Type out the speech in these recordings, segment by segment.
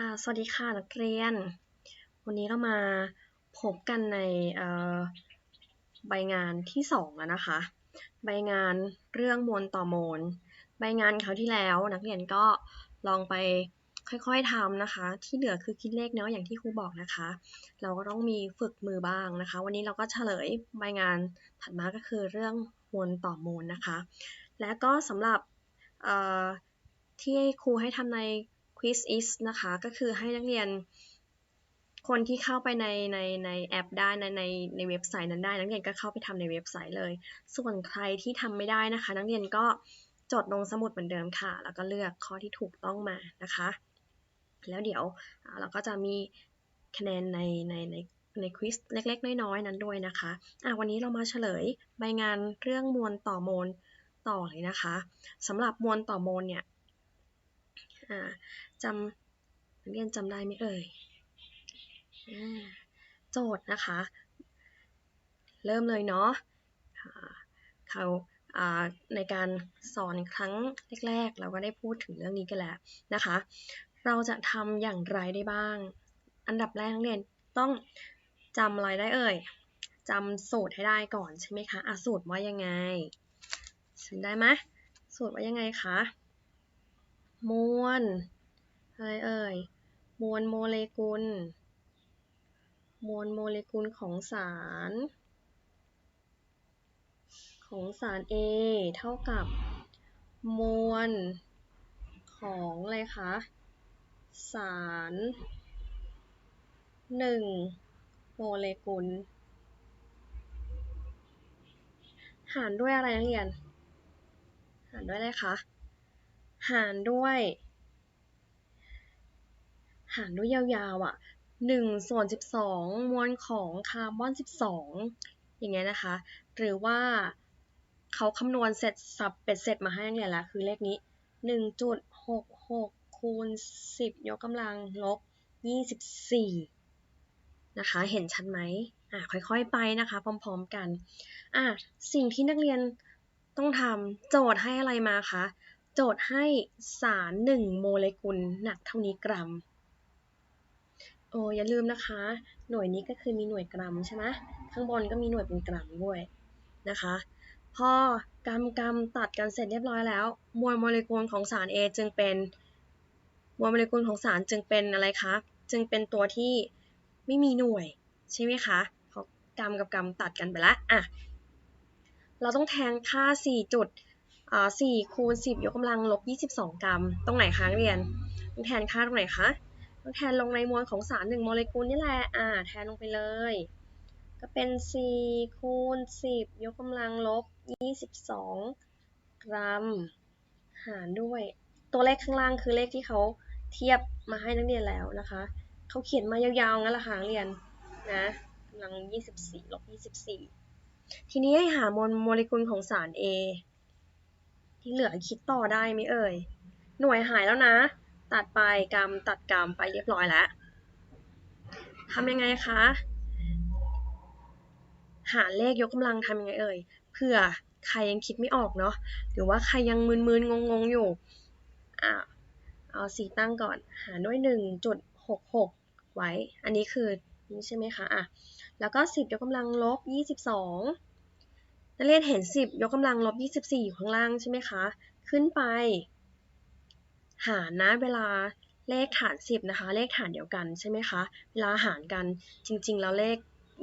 ค่ะ สวัสดีค่ะนักเรียน วันนี้เรามาพบกันในใบงานที่2แล้วนะคะ ใบงานเรื่องมวลต่อมวลใบงานเขาวที่แล้วนักเรียนก็ลองไปค่อยๆทำนะคะ ที่เหลือคือคิดเลขเนาะอย่างที่ครูบอกนะคะ เราก็ต้องมีฝึกมือบ้างนะคะ วันนี้เราก็เฉลยใบงานถัดมาก็คือเรื่องมวลต่อมวลนะคะ และก็สำหรับที่ครูให้ทำใน quiz is นะคะ ก็คือให้นักเรียนคนที่เข้าไปในในในแอปได้ในในในเว็บไซต์นั้นได้ นักเรียนก็เข้าไปทำในเว็บไซต์เลย ส่วนใครที่ทำไม่ได้นะคะ นักเรียนก็จดลงสมุดเหมือนเดิมค่ะ แล้วก็เลือกข้อที่ถูกต้องมานะคะ แล้วเดี๋ยวเราก็จะมีคะแนนในในในในควิสเล็ก ๆ น้อย ๆ นั้นด้วยนะคะะวันนี้เรามาเฉลยใบงานเรื่องมวลต่อมวลต่อเลยนะคะสำหรับมวลต่อมวลเนี่ย จำนักเรียนจำได้ไหมเอ่ยโจทย์นะคะ เริ่มเลยเนาะเขาในการสอนครั้งแรกๆ เราก็ได้พูดถึงเรื่องนี้กันแล้วนะคะ เราจะทำอย่างไรได้บ้าง อันดับแรกนักเรียนต้องจำอะไรได้เอ่ยจำสูตรให้ได้ก่อนใช่ไหมคะอะสูตรว่ายังไงจำได้ไหมสูตรว่ายังไงคะ มวล อะไรเอ่ย มวลโมเลกุล มวลโมเลกุลของสาร ของสาร A เท่ากับ มวล ของอะไรคะ สารหนึ่งโมเลกุล หารด้วยอะไรนักเรียน หารด้วยอะไรคะ หารด้วย หารด้วยยาวๆอะ1ส่วน12มวลของคาร์บอน12องอย่างเงี้ยนะคะ หรือว่าเขาคำนวณเสร็จสับเป็ดเสร็จมาให้นักเรียนละคือเลขนี้1.66คูณ10ยกกำลังลบ24นะคะ เห็นชัดไหมอะค่อยๆไปนะคะ พร้อมๆกันอะสิ่งที่นักเรียนต้องทำโจทย์ให้อะไรมาคะ โจทย์ให้สาร 1 โมเลกุลหนักเท่านี้กรัม โอ้อย่าลืมนะคะ หน่วยนี้ก็คือมีหน่วยกรัมใช่ไหมข้างบนก็มีหน่วยเป็นกรัมด้วยนะคะ พอกรัมกรัมตัดกันเสร็จเรียบร้อยแล้ว มวลโมเลกุลของสาร A จึงเป็นมวลโมเลกุลของสารจึงเป็นอะไรคะ จึงเป็นตัวที่ไม่มีหน่วยใช่ไหมคะเพราะกรัมกับกรัมตัดกันไปแล้วอะเราต้องแทนค่า 4 จุด สี่คูณสิบยกกำลังลบยี่สิบสองกรัม ตรงไหนคะเรียนต้องแทนค่าตรงไหนคะต้องแทนลงในมวลของสารหนึ่งโมเลกุลนี่แหละอ่าแทนลงไปเลย ก็เป็นสี่คูณสิบยกกำลังลบยี่สิบสองกรัม หารด้วย ตัวเลขข้างล่างคือเลขที่เขาเทียบมาให้นักเรียนแล้วนะคะเขาเขียนมายาวๆงั้นละค่ะเรียนนะกำลัง 24ลบ24 ทีนี้ให้หามวลโมเลกุลของสาร A ที่เหลือคิดต่อได้ไหมเอ่ย หน่วยหายแล้วนะ ตัดไปกรรมตัดกรรมไปเรียบร้อยแล้วทำยังไงคะ หาเลขยกกำลังทำยังไงเอ่ย เผื่อใครยังคิดไม่ออกเนาะ หรือว่าใครยังมึนๆงงๆอยู่ อ่าเอาสีตั้งก่อน หาด้วย1.66 ไว้ อันนี้คือนี่ใช่ไหมคะ อะ แล้วก็ 10 ยกกำลังลบ 22 นักเรียนเห็น 10 ยกกำลังลบ 24 อยู่ข้างล่างใช่ไหมคะ ขึ้นไป หารนะเวลาเลขฐาน 10 นะคะ เลขฐานเดียวกันใช่ไหมคะ เวลาหารกันจริง ๆ แล้วเลข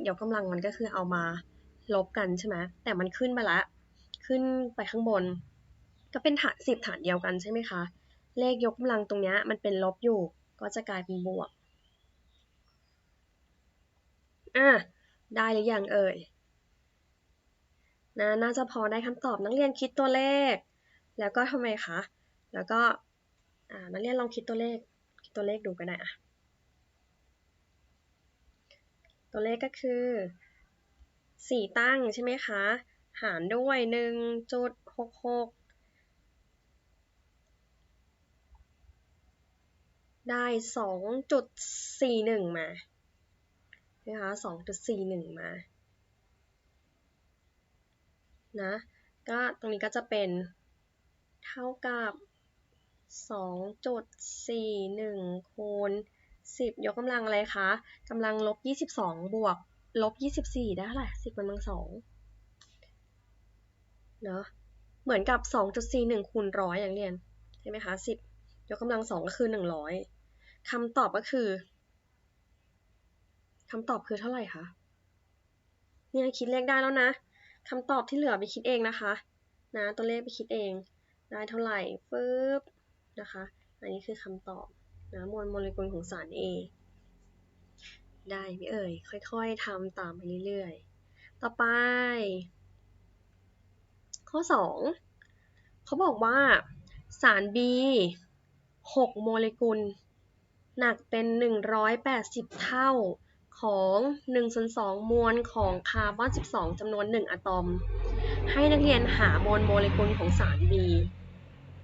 ยกกำลังมันก็คือเอามาลบกันใช่ไหมแต่มันขึ้นไปละขึ้นไปข้างบน ก็เป็นฐาน 10 ฐานเดียวกันใช่ไหมคะ เลขยกกำลังตรงนี้มันเป็นลบอยู่ ก็จะกลายเป็นบวกอะได้หรือยังเอ่ย นะน่าจะพอได้คำตอบนักเรียนคิดตัวเลข แล้วก็ทำไมคะ แล้วก็นักเรียนลองคิดตัวเลข คิดตัวเลขดูก็ได้อะตัวเลขก็คือสี่ตั้งใช่ไหมคะ หารด้วยหนึ่งจุดหกหกได้สองจุดสี่หนึ่งมานะคะสองจุดสี่หนึ่งมา นะก็ตรงนี้ก็จะเป็นเท่ากับ2.41คูณ10 ยกกำลังอะไรคะกำลังลบ 22 บวกลบ 24 ได้เท่าไหร่10กำลัง2เนอะเหมือนกับ 2.41คูณร้อยอย่างเรียนใช่ไหมคะ10 ยกกำลัง 2 ก็คือ 100คำตอบก็คือคำตอบคือเท่าไหร่คะเนี่ยคิดเลขได้แล้วนะ คำตอบที่เหลือไปคิดเองนะคะนะตัวเลขไปคิดเอง ได้เท่าไหร่ปึ๊บนะคะ อันนี้คือคำตอบนะมวลโมเลกุลของสาร A ได้ไหมเอ่ย ค่อยๆทำตามไปเรื่อยๆ ต่อไป ข้อ 2 เขาบอกว่าสาร B 6 โมเลกุล หนักเป็น 180 เท่า ของ1ส่วน2มวลของคาร์บอน 12จำนวน 1อะตอม ให้นักเรียนหามวลโมเลกุลของสาร B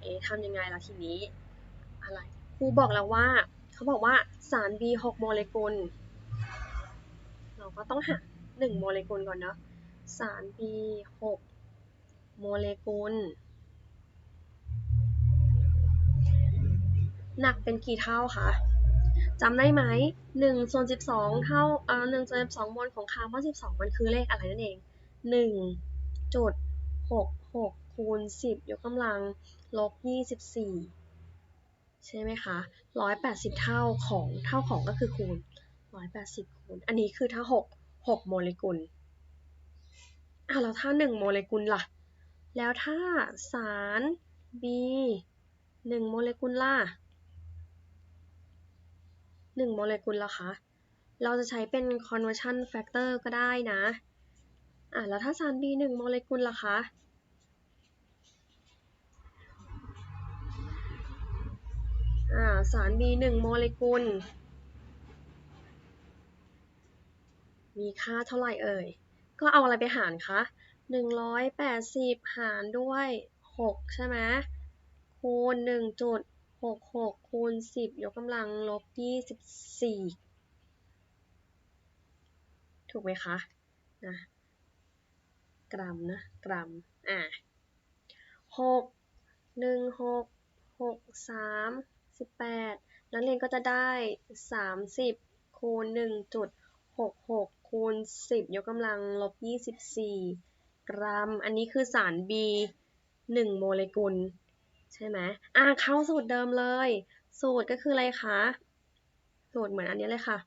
เอ๊ะทำยังไงล่ะทีนี้ อะไรครูบอกแล้วว่า เขาบอกว่าสาร B 6โมเลกุล เราก็ต้องหา 1 โมเลกุลก่อนเนาะสาร B 6โมเลกุล หนักเป็นกี่เท่าคะ จำได้ไหม1ส่วน12 เท่าเอ่อ1ส่วน12มวลของคาร์บอน12 มันคือเลขอะไรนั่นเอง1จุด66คูณ10 ยกกำลังลบ24 ใช่ไหมคะ 180 เท่าของเท่าของก็คือคูณ 180 คูณ อันนี้คือถ้า 6 6 โมเลกุลอะแล้วถ้า 1 โมเลกุลล่ะ แล้วถ้าสาร B 1 โมเลกุลล่ะ 1โมเลกุลละคะ เราจะใช้เป็น conversion factor ก็ได้นะ อะ แล้วถ้าสาร B 1 โมเลกุลล่ะคะ อ่า สาร B 1 โมเลกุล มีค่าเท่าไหร่เอ่ย ก็เอาอะไรไปหารคะ180 หารด้วย 6 ใช่ไหมคูณ1จุด หกหกคูณสิบยกกำลังลบยี่สิบสี่ถูกไหมคะนะกรัมนะกรัมอะหกหนึ่งหกหกสามสิบแปดนักเรียนก็จะได้สามสิบคูณหนึ่งจุดหกหกคูณสิบยกกำลังลบยี่สิบสี่กรัม อันนี้คือสาร B หนึ่งโมเลกุล ใช่ไหมอ่าเข้าสูตรเดิมเลย สูตรก็คืออะไรคะ สูตรเหมือนอันนี้เลยค่ะ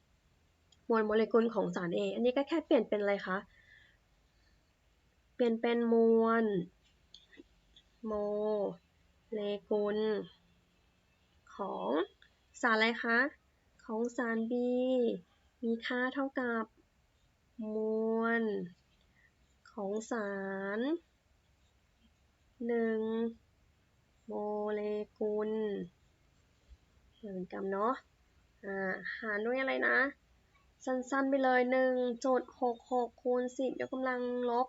มวลโมเลกุลของสาร A อันนี้ก็แค่เปลี่ยนเป็นอะไรคะ เปลี่ยนเป็นมวลโมเลกุล ของสารอะไรคะ ของสาร B มีค่าเท่ากับ มวล ของสารหนึ่ง โมเลกุลเหมือนกันเนาะอ่าหารด้วยอะไรนะ สั้นๆไปเลย1จุด66คูณ10ยกกำลังลบ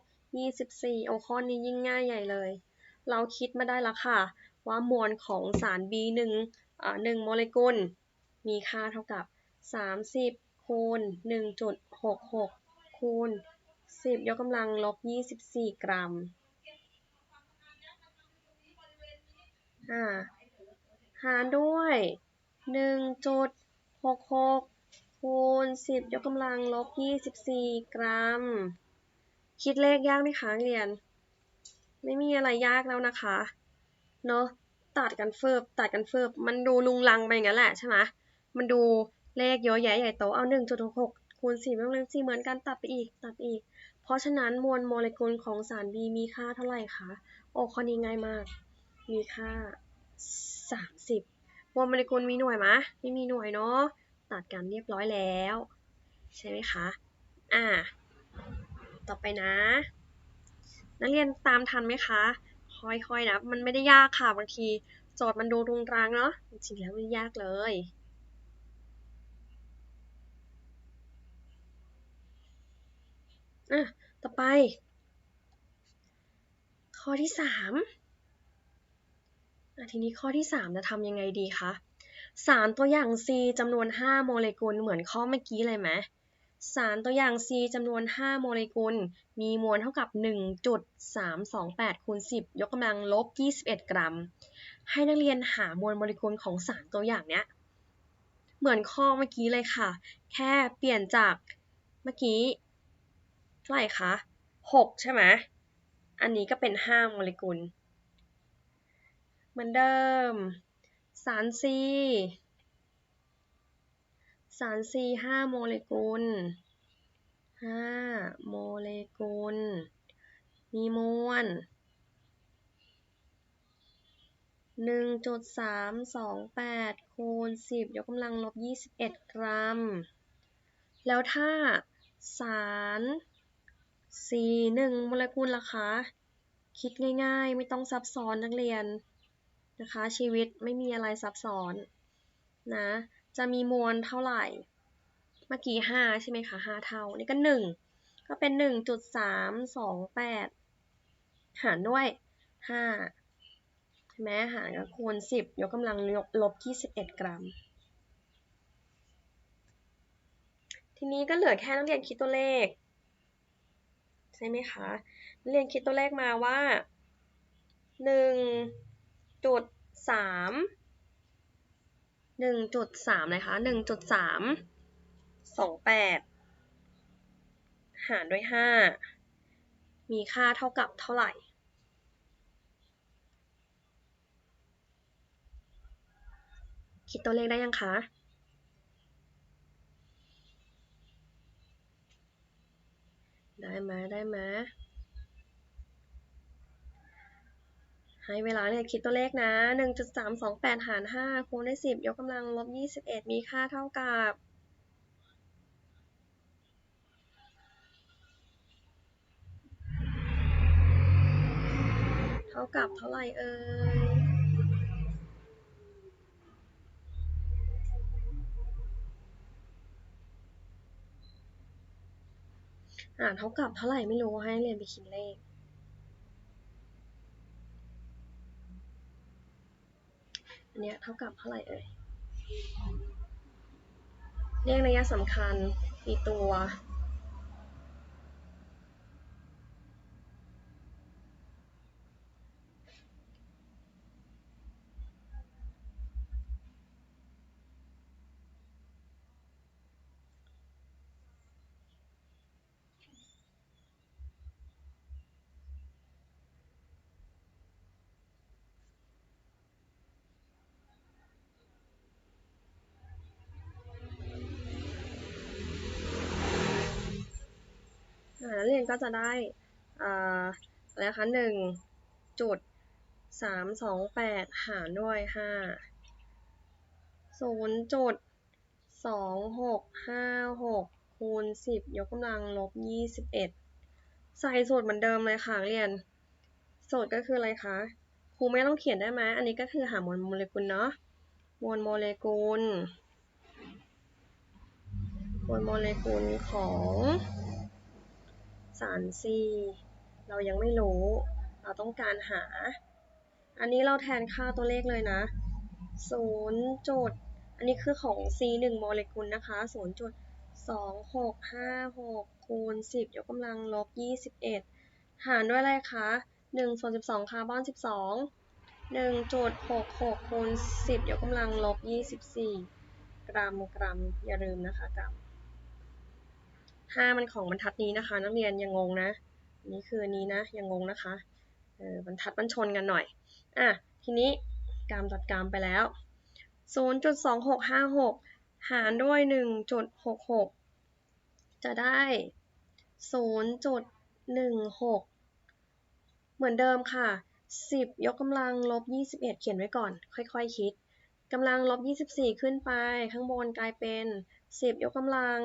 24 โอ้ข้อนี้ยิ่งง่ายใหญ่เลย เราคิดมาได้แล้วค่ะ ว่ามวลของสาร B1 อ่า1โมเลกุล มีค่าเท่ากับ 30คูณ1.66คูณ10 ยกกำลังลบ 24 กรัม อ่าหารด้วยหนึ่งจุดหกหกคูณสิบยกกำลังลบยี่สิบสี่กรัม คิดเลขยากไหมคะเรียน ไม่มีอะไรยากแล้วนะคะ เนาะตัดกันเฟิบตัดกันเฟิบมันดูลุงลังไปงั้นแหละใช่ไหมมันดูเลขเยอะแยะใหญ่โตเอาหนึ่งจุดหกหกคูณสี่ยกกำลังสี่เหมือนกันตัดไปอีกตัดอีก เพราะฉะนั้นมวลโมเลกุลของสาร B มีค่าเท่าไหร่คะ โอ้ข้อนี้ง่ายมาก มีค่า 30มวลโมเลกุลมีหน่วยไหมไม่มีหน่วยเนาะตัดกันเรียบร้อยแล้ว ใช่ไหมคะ อ่า ต่อไปนะ นักเรียนตามทันไหมคะ ค่อยๆนะ มันไม่ได้ยากค่ะบางที โจทย์มันดูรุงรังเนาะจริงๆแล้วไม่ยากเลยอะต่อไป ข้อที่สาม ทีนี้ข้อที่3จะทำยังไงดีคะ สารตัวอย่าง C จำนวน 5 โมเลกุลเหมือนข้อเมื่อกี้เลยไหมสารตัวอย่าง C จำนวน 5 โมเลกุล มีมวลเท่ากับ 1.328คูณ10 ยกกำลังลบ 21 กรัม ให้นักเรียนหามวลโมเลกุลของสารตัวอย่างเนี้ย เหมือนข้อเมื่อกี้เลยค่ะ แค่เปลี่ยนจากเมื่อกี้เท่าไหร่คะ 6 ใช่ไหม อันนี้ก็เป็น 5 โมเลกุล เหมือนเดิม สาร C สาร C 5โมเลกุล5โมเลกุล มีมวล1.328คูณ10ยกกำลังลบ21กรัม แล้วถ้าสาร C 1โมเลกุลล่ะคะ คิดง่ายๆ ไม่ต้องซับซ้อนนักเรียน นะคะชีวิตไม่มีอะไรซับซ้อนนะจะมีมวลเท่าไหร่ เมื่อกี้5ใช่ไหมคะ5เท่า นี่ก็1ก็เป็น1.328หารด้วย5ใช่ไหมหารกับคูณ10ยกกำลังลบ21กรัม ทีนี้ก็เหลือแค่นักเรียนคิดตัวเลข ใช่ไหมคะนักเรียนคิดตัวเลขมาว่า จุดสามหนึ่งจุดสามเลยคะหนึ่งจุดสามสองแปดหารด้วยห้ามีค่าเท่ากับเท่าไหร่คิดตัวเลขได้ยังคะได้ไหมได้ไหม ให้เวลาเนี่ยคิดตัวเลขนะ 1.328 หาร 5 คูณด้วย10 ยกกำลังลบ 21 มีค่าเท่ากับ เท่ากับเท่าไหร่เอ่ยอ่านเท่ากับเท่าไหร่ไม่รู้ให้เรียนไปคิดเลข อันเนี้ยเท่ากับเท่าไหร่เอ่ย เรียกระยะสำคัญมีตัว อ่า นักเรียนก็จะได้อ่าอะไรนะคะหนึ่งจุดสามสองแปดหารด้วยห้าศูนย์จุดสองหกห้าหกคูณสิบยกกำลังลบยี่สิบเอ็ดใส่สูตรเหมือนเดิมเลยค่ะเรียนสูตรก็คืออะไรคะครูไม่ต้องเขียนได้ไหมอันนี้ก็คือหามวลโมเลกุลเนาะมวลโมเลกุลมวลโมเลกุลของ สาร C เรายังไม่รู้ เราต้องการหา อันนี้เราแทนค่าตัวเลขเลยนะ0จุดอันนี้คือของ C 1โมเลกุลนะคะ0จุด2656คูณ10 ยกกำลังลบ 21 หารด้วยอะไรคะ1ส่วน12 คาร์บอน 12 1.66คูณ10 ยกกำลังลบ 24 กรัมกรัมอย่าลืมนะคะกรัม ห้ามันของบรรทัดนี้นะคะ นักเรียนยังงงนะนนี้คือนี้นะยังงงนะคะเออบรรทัดมันชนกันหน่อยอะทีนี้กรามตัดกรามไปแล้ว 0.2656 หารด้วย 1.66 จะได้ 0.16 เหมือนเดิมค่ะ 10 ยกกำลังลบ 21 เขียนไว้ก่อน ค่อยๆคคิดกำลังลบ 24 ขึ้นไป ข้างบนกลายเป็น 10 ยกกำลัง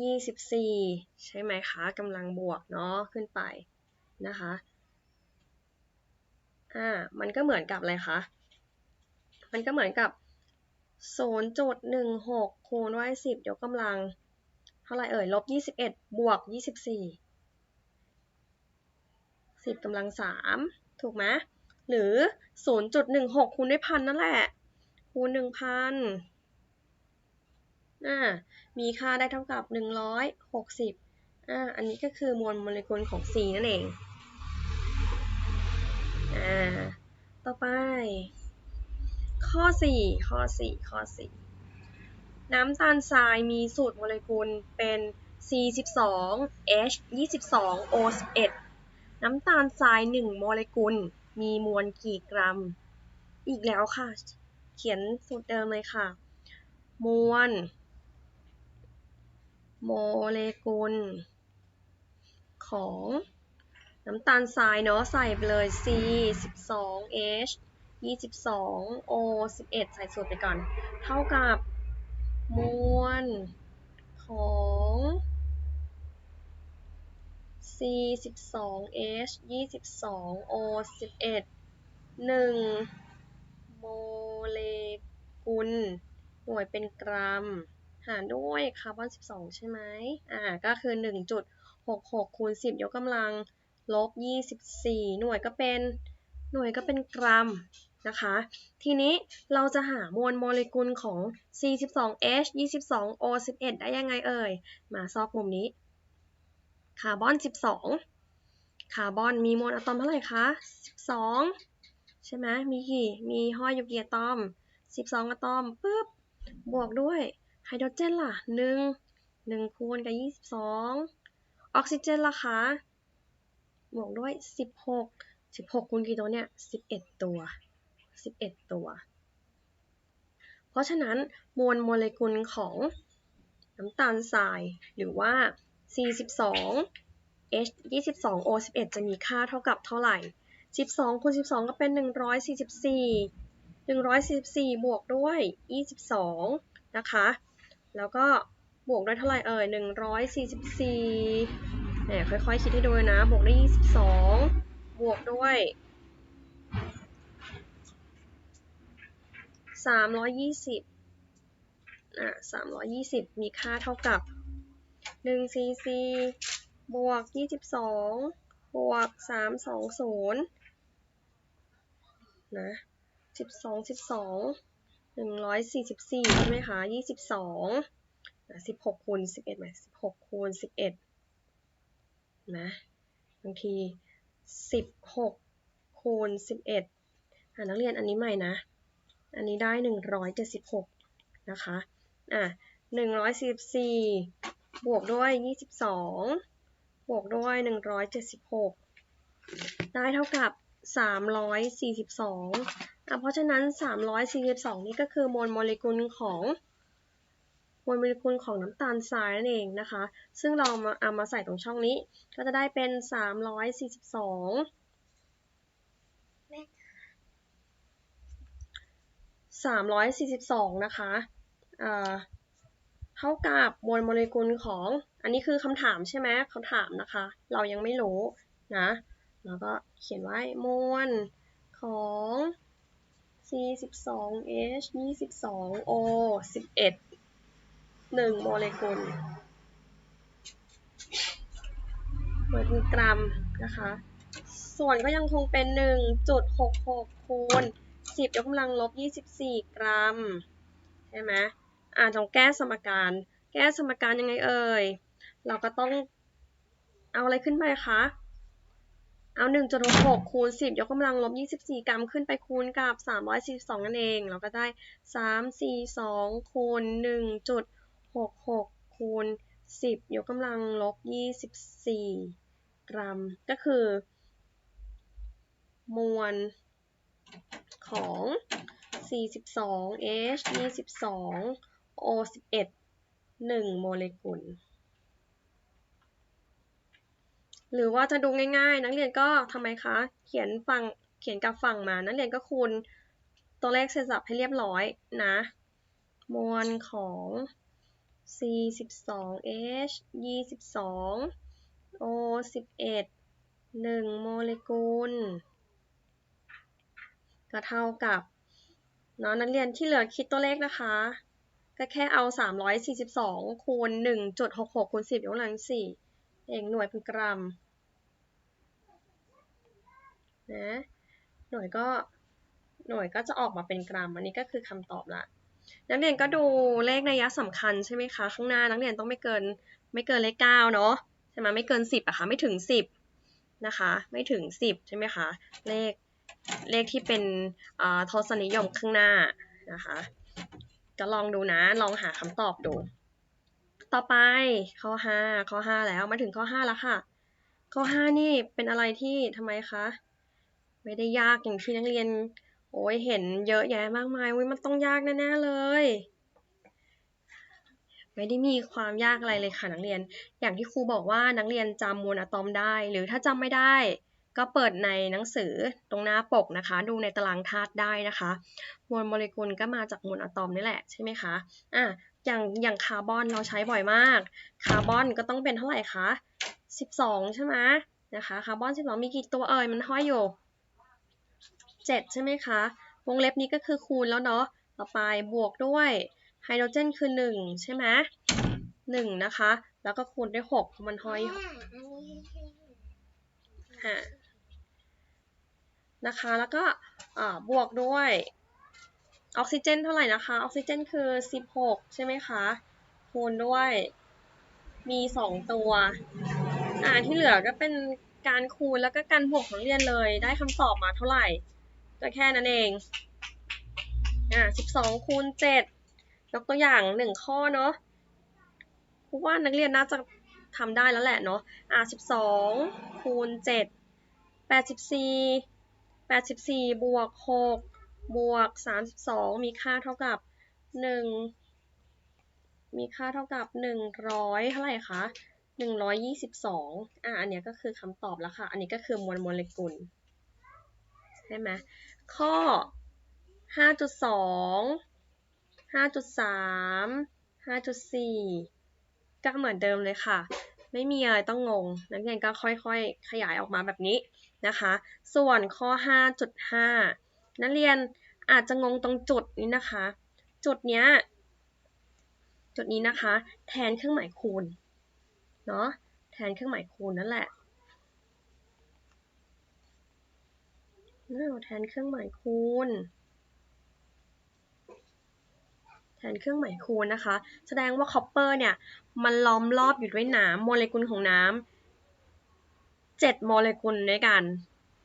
24 ใช่ไหมคะกำลังบวกเนาะขึ้นไปนะคะอ่ามันก็เหมือนกับอะไรคะมันก็เหมือนกับ 0.16 คูณด้วย10ยกกำลัง เท่าไรเอ่ยลบ21 บวก 24 10กำลัง 3 ถูกไหมหรือ 0.16 คูณด้วยพันนั่นแหละ คูณ 1,000 อ่ามีค่าได้เท่ากับ 160อ่าอันนี้ก็คือมวลโมเลกุลของ C นั่นเองอ่าต่อไป ข้อ 4 ข้อ 4 ข้อ 4 น้ำตาลทรายมีสูตรโมเลกุลเป็น C12 H 22 O 11 น้ำตาลทราย 1 โมเลกุล มีมวลกี่กรัม อีกแล้วค่ะ เขียนสูตรเดิมเลยค่ะ มวล โมเลกุล ของน้ำตาลทรายเนาะใส่ไปเลย C 12 H 22 O 11 ใส่สูตรไปก่อน เท่ากับมวลของ C 12 H 22 O 11 1 โมเลกุล หน่วยเป็นกรัม หารด้วยคาร์บอน 12 ใช่ไหมอ่า ก็คือ 1.66 คูณ 10 ยกกำลังลบ 24 หน่วยก็เป็น หน่วยก็เป็นกรัมนะคะ ทีนี้เราจะหามวลโมเลกุลของ C12H 22O 11 ได้ยังไงเอ่ย มาซอกมุมนี้ คาร์บอน 12 คาร์บอนมีมวลอะตอมเท่าไหร่คะ 12 ใช่ไหมมีกี่ มีห้อยอยู่กี่อะตอม 12 อะตอมปุ๊บ บวกด้วย ไฮโดรเจนล่ะ1 1คูณกับ22ออกซิเจนล่ะคะบวกด้วย16 16คูณกี่ตัวเนี่ย11ตัว11ตัว เพราะฉะนั้นมวลโมเลกุลของน้ำตาลทรายหรือว่า C12 H 22 O 11จะมีค่าเท่ากับเท่าไหร่ 12คูณ12 ก็เป็น 144 144 บวกด้วย 22 นะคะ แล้วก็บวกด้วยเท่าไหร่เอ่ย144เนี่ยค่อยๆคิดให้ดูนะ บวกด้วย22 บวกด้วยสามร้อยยี่สิบอะสามร้อยยี่สิบมีค่าเท่ากับหนึ่งซีซีบวกยี่สิบสองบวกสามสองศูนย์นะสิบสองสิบสอง หนึ่งร้อยสี่สิบสี่ใช่ไหมคะยี่สิบสองสิบหกคูณสิบเอ็ดไหมสิบหกคูณสิบเอ็ดนะบางทีสิบหกคูณสิบเอ็ดอ่านักเรียนอันนี้ใหม่นะ อันนี้ได้176นะคะ อะ144บวกด้วย22บสองบวกด้วย176ได้เท่ากับ342อะ เพราะฉะนั้น 342 นี่ก็คือมวลโมเลกุลของมวลโมเลกุลของน้ำตาลทรายนั่นเองนะคะ ซึ่งเรามาเอามาใส่ตรงช่องนี้ ก็จะได้เป็น 342 342 นะคะเท่ากับมวลโมเลกุลของ อันนี้คือคำถามใช่ไหมเขาถามนะคะ เรายังไม่รู้นะ แล้วก็เขียนไว้มวลของ C12H 22O 11 1โมเลกุลหน่วยเป็นกรัมนะคะ ส่วนก็ยังคงเป็น 1.66 คูณ 10 ยกกำลังลบ 24 กรัม ใช่ไหมอ่าต้องแก้สมการ แก้สมการยังไงเอ่ย เราก็ต้องเอาอะไรขึ้นไปคะ เอา1.66คูณ10ยกกำลังลบ24กรัมขึ้นไปคูณกับ342นั่นเอง เราก็ได้342คูณ1.66คูณ10ยกกำลังลบ24กรัม ก็คือ มวลของ 42 H 22 O 11 1 โมเลกุล หรือว่าจะดูง่ายๆ นักเรียนก็ทำไมคะ เขียนฝั่งเขียนกับฝั่งมา นักเรียนก็คูณตัวเลขเศษสับให้เรียบร้อยนะ มวลของ C 12 H 22 O 11 1 โมเลกุล ก็เท่ากับเนาะนักเรียนที่เหลือคิดตัวเลขนะคะ ก็แค่เอา 342 คูณ 1.66 คูณ 10ยกกำลัง4เองหน่วยเป็นกรัม นะหน่วยก็หน่วยก็จะออกมาเป็นกรัม อันนี้ก็คือคำตอบละนักเรียนก็ดูเลขนัยยะสำคัญใช่ไหมคะข้างหน้านักเรียนต้องไม่เกินไม่เกินเลข9เนาะใช่ไหมไม่เกิน10อะคะไม่ถึง10นะคะไม่ถึง10ใช่ไหมคะเลขเลขที่เป็นทศนิยมข้างหน้านะคะก็ลองดูนะลองหาคำตอบดู ต่อไปข้อ5ข้อ5แล้วมาถึงข้อ5แล้วค่ะ ข้อ5นี่เป็นอะไรที่ทำไมคะ ไม่ได้ยากอย่างที่นักเรียน โอ้ยเห็นเยอะแยะมากมายอุ้ยมันต้องยากแน่ๆเลย ไม่ได้มีความยากอะไรเลยค่ะนักเรียน อย่างที่ครูบอกว่านักเรียนจำมวลอะตอมได้ หรือถ้าจำไม่ได้ ก็เปิดในหนังสือตรงหน้าปกนะคะ ดูในตารางธาตุได้นะคะ มวลโมเลกุลก็มาจากมวลอะตอมนี่แหละใช่ไหมคะอะอย่างอย่างคาร์บอนเราใช้บ่อยมาก คาร์บอนก็ต้องเป็นเท่าไหร่คะ 12 ใช่ไหมนะคะ คาร์บอน 12 มีกี่ตัวเอ่ย มันห้อยอยู่ 7 ใช่ไหมคะ วงเล็บนี้ก็คือคูณแล้วเนาะ ต่อไปบวกด้วยไฮโดรเจนคือ 1 ใช่ไหม1นะคะ แล้วก็คูณด้วย6มันห้อยฮะนะคะ แล้วก็บวกด้วยออกซิเจนเท่าไหร่นะคะ ออกซิเจนคือ 16 ใช่ไหมคะ คูณด้วยมี 2 ตัว อ่าที่เหลือก็เป็นการคูณแล้วก็การบวกของเรียนเลย ได้คำตอบมาเท่าไหร่ ก็แค่นั้นเอง อ่า12คูณ7ยกตัวอย่าง1ข้อเนาะคูว่านักเรียนน่าจะทำได้แล้วแหละเนาะ อ่า12คูณ7 84 84บสี่แปดสิบสี่บวก6บวกสามสิบสองมีค่าเท่ากับหนึ่งมีค่าเท่ากับหนึ่งร้อยเท่าไหร่คะหนึ่งร้อยยี่สิบสองอะอันนี้ก็คือคำตอบแล้วค่ะ อันนี้ก็คือมวลโมเลกุล ใช่ไหมข้อห้าจุดสองห้าจุดสามห้าจุดสี่ก็เหมือนเดิมเลยค่ะ ไม่มีอะไรต้องงง นักเรียนก็ค่อยๆ ขยายออกมาแบบนี้นะคะ ส่วนข้อ 5.5 นักเรียนอาจจะงงตรงจุดนี้นะคะ จุดเนี้ย จุดนี้นะคะ แทนเครื่องหมายคูณ เนาะแทนเครื่องหมายคูณนั่นแหละ เราแทนเครื่องหมายคูณ แทนเครื่องหมายคูณนะคะ แสดงว่าคอปเปอร์เนี่ยมันล้อมรอบอยู่ด้วยน้ำโมเลกุลของน้ำเจ็ดโมเลกุลด้วยกัน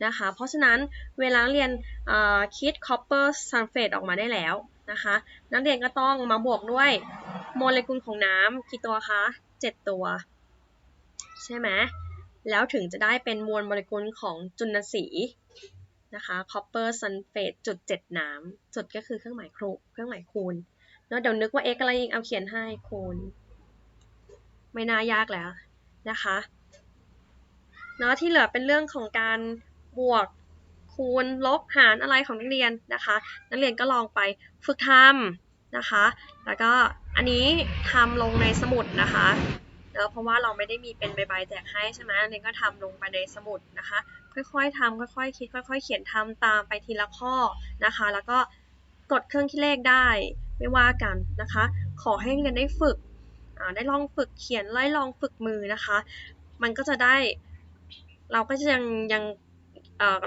นะคะ เพราะฉะนั้นเวลาเรียนคิด copper sulfate ออกมาได้แล้วนะคะ นักเรียนก็ต้องมาบวกด้วยโมเลกุลของน้ำกี่ตัวคะ 7 ตัว ใช่ไหมแล้วถึงจะได้เป็นมวลโมเลกุลของจุลสี นะคะ copper sulfate จุด7น้ำจุดก็คือเครื่องหมายครูเครื่องหมายคูณแล้วเดี๋ยวนึกว่า x อะไรอีกเอาเขียนให้คูณ ไม่น่ายากแล้วนะคะเนาะที่เหลือเป็นเรื่องของการบวกคูณลบหารอะไรของนักเรียนนะคะ นักเรียนก็ลองไปฝึกทำนะคะ แล้วก็อันนี้ทำลงในสมุดนะคะ เนอะเพราะว่าเราไม่ได้มีเป็นใบๆแจกให้ใช่ไหมเรนก็ทำลงไปในสมุดนะคะ ค่อยๆทำค่อยๆคิด ค่อย ๆ เขียนทำตามไปทีละข้อนะคะ แล้วก็กดเครื่องคิดเลขได้ไม่ว่ากันนะคะ ขอให้เรียนได้ฝึกได้ลองฝึกเขียนไล่ลองฝึกมือนะคะ มันก็จะได้เราก็จะยังยัง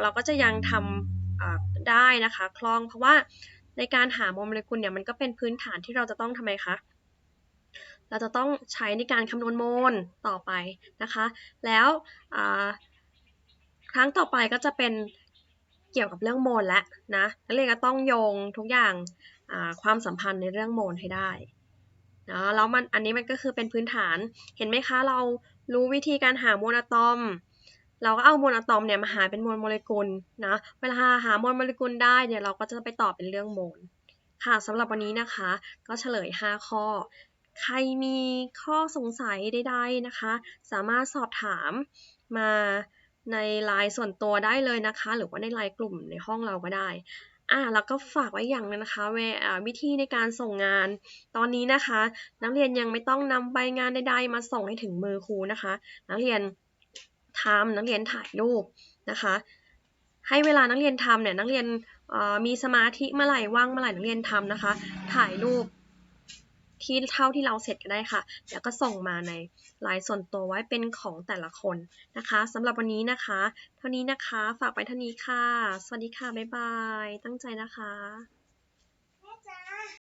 เราก็จะยังทำได้นะคะ คล่องเพราะว่าในการหาโมเลกุลเนี่ยมันก็เป็นพื้นฐานที่เราจะต้องทำไมคะ เราจะต้องใช้ในการคำนวณโมลต่อไปนะคะ แล้วครั้งต่อไปก็จะเป็นเกี่ยวกับเรื่องโมลแล้วนะนักเรียนก็ต้องโยงทุกอย่างความสัมพันธ์ในเรื่องโมลให้ได้นะแล้วมันอันนี้มันก็คือเป็นพื้นฐานเห็นไหมคะ เรารู้วิธีการหาโมลอะตอม เราก็เอาโมลอะตอมเนี่ยมาหาเป็นโมลโมเลกุลนะเวลาหาโมลโมเลกุลได้เนี่ยเราก็จะไปตอบเป็นเรื่องโมลค่ะสำหรับวันนี้นะคะ ก็เฉลย 5 ข้อ ใครมีข้อสงสัยใดๆนะคะ สามารถสอบถามมาในไลน์ส่วนตัวได้เลยนะคะ หรือว่าในไลน์กลุ่มในห้องเราก็ได้อ่าแล้วก็ฝากไว้อย่างนึงนะคะวิธีในการส่งงานตอนนี้นะคะ นักเรียนยังไม่ต้องนำใบงานใดๆมาส่งให้ถึงมือครูนะคะ นักเรียนทำนักเรียนถ่ายรูปนะคะ ให้เวลานักเรียนทำเนี่ยนักเรียนมีสมาธิเมื่อไหร่ว่างเมื่อไหร่นักเรียนทำนะคะ ถ่ายรูป ที่เท่าที่เราเสร็จก็ได้ค่ะ แล้วก็ส่งมาในไลน์ส่วนตัวไว้เป็นของแต่ละคนนะคะสำหรับวันนี้นะคะ เท่านี้นะคะ ฝากไปเท่านี้ค่ะ สวัสดีค่ะ บ๊ายบาย ตั้งใจนะคะ